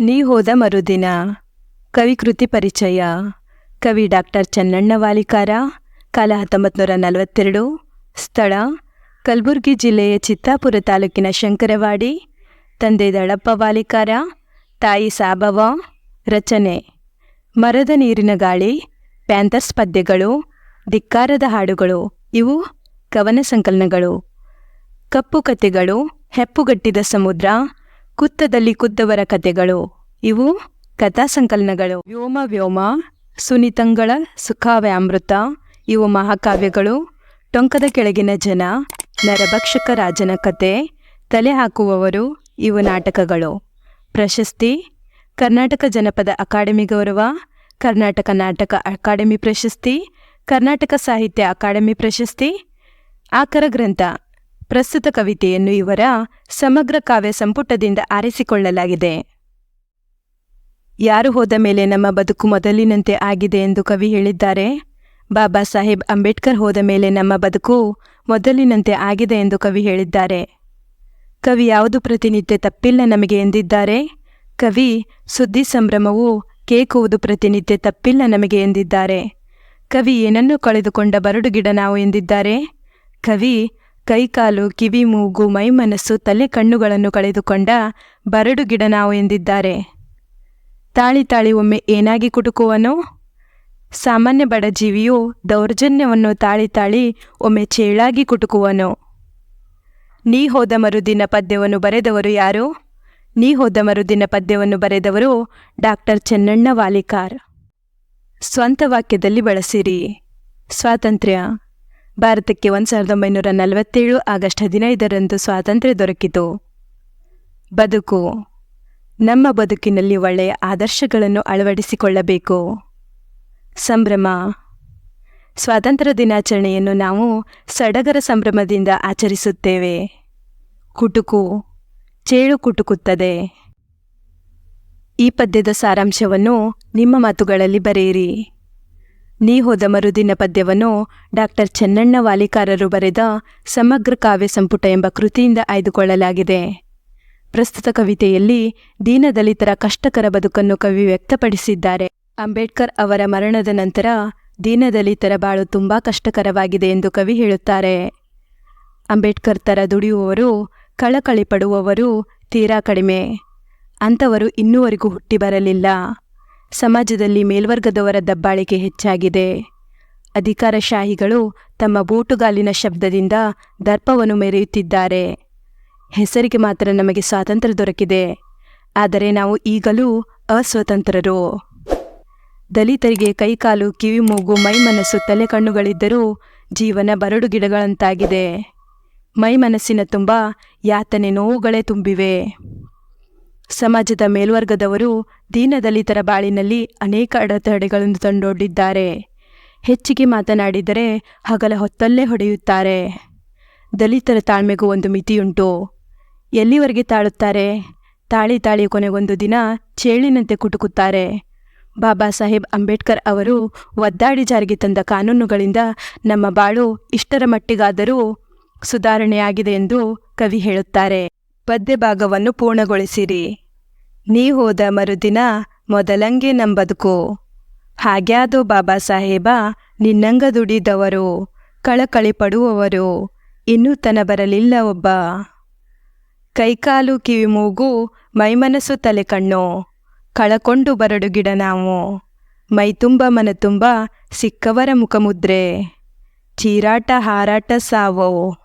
ನೀ ಹೋದ ಮರುದಿನ. ಕವಿಕೃತಿ ಪರಿಚಯ. ಕವಿ ಡಾಕ್ಟರ್ ಚನ್ನಣ್ಣ ವಾಲಿಕಾರ. ಕಾಲ ಹತ್ತೊಂಬತ್ತು ನೂರ ನಲವತ್ತೆರಡು. ಸ್ಥಳ, ಕಲಬುರಗಿ ಜಿಲ್ಲೆಯ ಚಿತ್ತಾಪುರ ತಾಲೂಕಿನ ಶಂಕರವಾಡಿ. ತಂದೆ ದಳಪ್ಪ ವಾಲಿಕಾರ. ತಾಯಿ ಸಾಬವ ರಚನೆ. ಮರದ ನೀರಿನ ಗಾಳಿ, ಪ್ಯಾಂಥರ್ಸ್ ಪದ್ಯಗಳು, ಧಿಕ್ಕಾರದ ಹಾಡುಗಳು, ಇವು ಕವನ ಸಂಕಲನಗಳು. ಕಪ್ಪು ಕತೆಗಳು, ಹೆಪ್ಪುಗಟ್ಟಿದ ಸಮುದ್ರ ಕುತ್ತದಲ್ಲಿ ಕುದ್ದವರ ಕಥೆಗಳು ಇವು ಕಥಾ ಸಂಕಲನಗಳು ವ್ಯೋಮ ವ್ಯೋಮ, ಸುನಿತಂಗಳ ಸುಖಾವ್ಯಾಮೃತ, ಇವು ಮಹಾಕಾವ್ಯಗಳು. ಟೊಂಕದ ಕೆಳಗಿನ ಜನ, ನರಭಕ್ಷಕ ರಾಜನ ಕತೆ, ತಲೆ ಹಾಕುವವರು, ಇವು ನಾಟಕಗಳು. ಪ್ರಶಸ್ತಿ, ಕರ್ನಾಟಕ ಜನಪದ ಅಕಾಡೆಮಿ ಗೌರವ, ಕರ್ನಾಟಕ ನಾಟಕ ಅಕಾಡೆಮಿ ಪ್ರಶಸ್ತಿ, ಕರ್ನಾಟಕ ಸಾಹಿತ್ಯ ಅಕಾಡೆಮಿ ಪ್ರಶಸ್ತಿ, ಆಕರ ಗ್ರಂಥ. ಪ್ರಸ್ತುತ ಕವಿತೆಯನ್ನು ಇವರ ಸಮಗ್ರ ಕಾವ್ಯ ಸಂಪುಟದಿಂದ ಆರಿಸಿಕೊಳ್ಳಲಾಗಿದೆ. ಯಾರು ಹೋದ ಮೇಲೆ ನಮ್ಮ ಬದುಕು ಮೊದಲಿನಂತೆ ಆಗಿದೆ ಎಂದು ಕವಿ ಹೇಳಿದ್ದಾರೆ. ಬಾಬಾ ಸಾಹೇಬ್ ಅಂಬೇಡ್ಕರ್ ಹೋದ ಮೇಲೆ ನಮ್ಮ ಬದುಕು ಮೊದಲಿನಂತೆ ಆಗಿದೆ ಎಂದು ಕವಿ ಹೇಳಿದ್ದಾರೆ. ಕವಿ ಯಾವುದು ಪ್ರತಿನಿತ್ಯ ತಪ್ಪಿಲ್ಲ ನಮಗೆ ಎಂದಿದ್ದಾರೆ. ಕವಿ ಸುದ್ದಿ ಸಂಭ್ರಮವು ಕೇಕುವುದು ಪ್ರತಿನಿತ್ಯ ತಪ್ಪಿಲ್ಲ ನಮಗೆ ಎಂದಿದ್ದಾರೆ. ಕವಿ ಏನನ್ನು ಕಳೆದುಕೊಂಡ ಬರಡುಗಿಡ ನಾವು ಎಂದಿದ್ದಾರೆ. ಕವಿ ಕೈಕಾಲು, ಕಿವಿ ಮೂಗು ಮೈ ಮನಸ್ಸು ತಲೆ ಕಣ್ಣುಗಳನ್ನು ಕಳೆದುಕೊಂಡ ಬರಡು ಗಿಡ ನಾವು ಎಂದಿದ್ದಾರೆ. ತಾಳಿ ತಾಳಿ ಒಮ್ಮೆ ಏನಾಗಿ ಕುಟುಕುವನೋ? ಸಾಮಾನ್ಯ ಬಡಜೀವಿಯು ದೌರ್ಜನ್ಯವನ್ನು ತಾಳಿ ತಾಳಿ ಒಮ್ಮೆ ಚೇಳಾಗಿ ಕುಟುಕುವನು? ನೀ ಹೋದ ಮರುದಿನ ಪದ್ಯವನ್ನು ಬರೆದವರು ಯಾರು? ನೀ ಹೋದ ಮರುದಿನ ಪದ್ಯವನ್ನು ಬರೆದವರು ಡಾಕ್ಟರ್ ಚೆನ್ನಣ್ಣ ವಾಲಿಕಾರ್. ಸ್ವಂತ ವಾಕ್ಯದಲ್ಲಿ ಬಳಸಿರಿ. ಸ್ವಾತಂತ್ರ್ಯ. ಭಾರತಕ್ಕೆ ಒಂದು ಸಾವಿರದ ಒಂಬೈನೂರ ನಲವತ್ತೇಳು ಆಗಸ್ಟ್ ಹದಿನೈದರಂದು ಸ್ವಾತಂತ್ರ್ಯ ದೊರಕಿತು. ಬದುಕು. ನಮ್ಮ ಬದುಕಿನಲ್ಲಿ ಒಳ್ಳೆಯ ಆದರ್ಶಗಳನ್ನು ಅಳವಡಿಸಿಕೊಳ್ಳಬೇಕು. ಸಂಭ್ರಮ. ಸ್ವಾತಂತ್ರ್ಯ ದಿನಾಚರಣೆಯನ್ನು ನಾವು ಸಡಗರ ಸಂಭ್ರಮದಿಂದ ಆಚರಿಸುತ್ತೇವೆ. ಕುಟುಕು. ಚೇಳು ಕುಟುಕುತ್ತದೆ. ಈ ಪದ್ಯದ ಸಾರಾಂಶವನ್ನು ನಿಮ್ಮ ಮಾತುಗಳಲ್ಲಿ ಬರೆಯಿರಿ. ನೀ ಹೋದ ಮರುದಿನ ಪದ್ಯವನ್ನು ಡಾಕ್ಟರ್ ಚೆನ್ನಣ್ಣ ವಾಲಿಕಾರರು ಬರೆದ ಸಮಗ್ರ ಕಾವ್ಯ ಸಂಪುಟ ಎಂಬ ಕೃತಿಯಿಂದ ಆಯ್ದುಕೊಳ್ಳಲಾಗಿದೆ. ಪ್ರಸ್ತುತ ಕವಿತೆಯಲ್ಲಿ ದೀನದಲಿತರ ಕಷ್ಟಕರ ಬದುಕನ್ನು ಕವಿ ವ್ಯಕ್ತಪಡಿಸಿದ್ದಾರೆ. ಅಂಬೇಡ್ಕರ್ ಅವರ ಮರಣದ ನಂತರ ದೀನದಲಿತರ ಬಾಳು ತುಂಬಾ ಕಷ್ಟಕರವಾಗಿದೆ ಎಂದು ಕವಿ ಹೇಳುತ್ತಾರೆ. ಅಂಬೇಡ್ಕರ್ ತರ ದುಡಿಯುವವರು, ಕಳಕಳಿ ಪಡುವವರು ತೀರಾ ಕಡಿಮೆ. ಅಂಥವರು ಇನ್ನೂವರೆಗೂ ಹುಟ್ಟಿ ಬರಲಿಲ್ಲ. ಸಮಾಜದಲ್ಲಿ ಮೇಲ್ವರ್ಗದವರ ದಬ್ಬಾಳಿಕೆ ಹೆಚ್ಚಾಗಿದೆ. ಅಧಿಕಾರಶಾಹಿಗಳು ತಮ್ಮ ಬೂಟುಗಾಲಿನ ಶಬ್ದದಿಂದ ದರ್ಪವನ್ನು ಮೆರೆಯುತ್ತಿದ್ದಾರೆ. ಹೆಸರಿಗೆ ಮಾತ್ರ ನಮಗೆ ಸ್ವಾತಂತ್ರ್ಯ ದೊರಕಿದೆ. ಆದರೆ ನಾವು ಈಗಲೂ ಅಸ್ವತಂತ್ರರು. ದಲಿತರಿಗೆ ಕೈಕಾಲು, ಕಿವಿ ಮೂಗು ತಲೆ ಕಣ್ಣುಗಳಿದ್ದರೂ ಜೀವನ ಬರಡು ಗಿಡಗಳಂತಾಗಿದೆ. ಮೈ ಮನಸ್ಸಿನ ತುಂಬ ಯಾತನೆ ನೋವುಗಳೇ ತುಂಬಿವೆ. ಸಮಾಜದ ಮೇಲ್ವರ್ಗದವರು ದೀನದಲಿತರ ಬಾಳಿನಲ್ಲಿ ಅನೇಕ ಅಡೆತಡೆಗಳನ್ನು ತಂದೊಡ್ಡಿದ್ದಾರೆ. ಹೆಚ್ಚಿಗೆ ಮಾತನಾಡಿದರೆ ಹಗಲ ಹೊತ್ತಲ್ಲೇ ಹೊಡೆಯುತ್ತಾರೆ. ದಲಿತರ ತಾಳ್ಮೆಗೂ ಒಂದು ಮಿತಿಯುಂಟು. ಎಲ್ಲಿವರೆಗೆ ತಾಳುತ್ತಾರೆ? ತಾಳಿ ತಾಳಿ ಕೊನೆಗೊಂದು ದಿನ ಚೇಳಿನಂತೆ ಕುಟುಕುತ್ತಾರೆ. ಬಾಬಾ ಸಾಹೇಬ್ ಅಂಬೇಡ್ಕರ್ ಅವರು ಒದ್ದಾಡಿ ಜಾರಿಗೆ ತಂದ ಕಾನೂನುಗಳಿಂದ ನಮ್ಮ ಬಾಳು ಇಷ್ಟರ ಮಟ್ಟಿಗಾದರೂ ಸುಧಾರಣೆಯಾಗಿದೆ ಎಂದು ಕವಿ ಹೇಳುತ್ತಾರೆ. ಪದ್ಯ ಭಾಗವನ್ನು ಪೂರ್ಣಗೊಳಿಸಿರಿ. ನೀ ಹೋದ ಮರುದಿನ ಮೊದಲಂಗೆ ನಂಬದುಕು. ಹಾಗ್ಯಾದೋ ಬಾಬಾ ಸಾಹೇಬ ನಿನ್ನಂಗ ದುಡಿದವರು ಕಳಕಳಿ ಪಡುವವರು ಇನ್ನೂ ತನ ಬರಲಿಲ್ಲ ಒಬ್ಬ. ಕೈಕಾಲು ಕಿವಿ ಮೂಗು ಮೈಮನಸ್ಸು ತಲೆ ಕಣ್ಣು, ಕಳಕೊಂಡು ಬರಡು ಗಿಡ ನಾವು. ಮೈ ತುಂಬ ಮನ ತುಂಬ ಸಿಕ್ಕವರ ಮುಖಮುದ್ರೆ, ಚೀರಾಟ ಹಾರಾಟ ಸಾವೋ.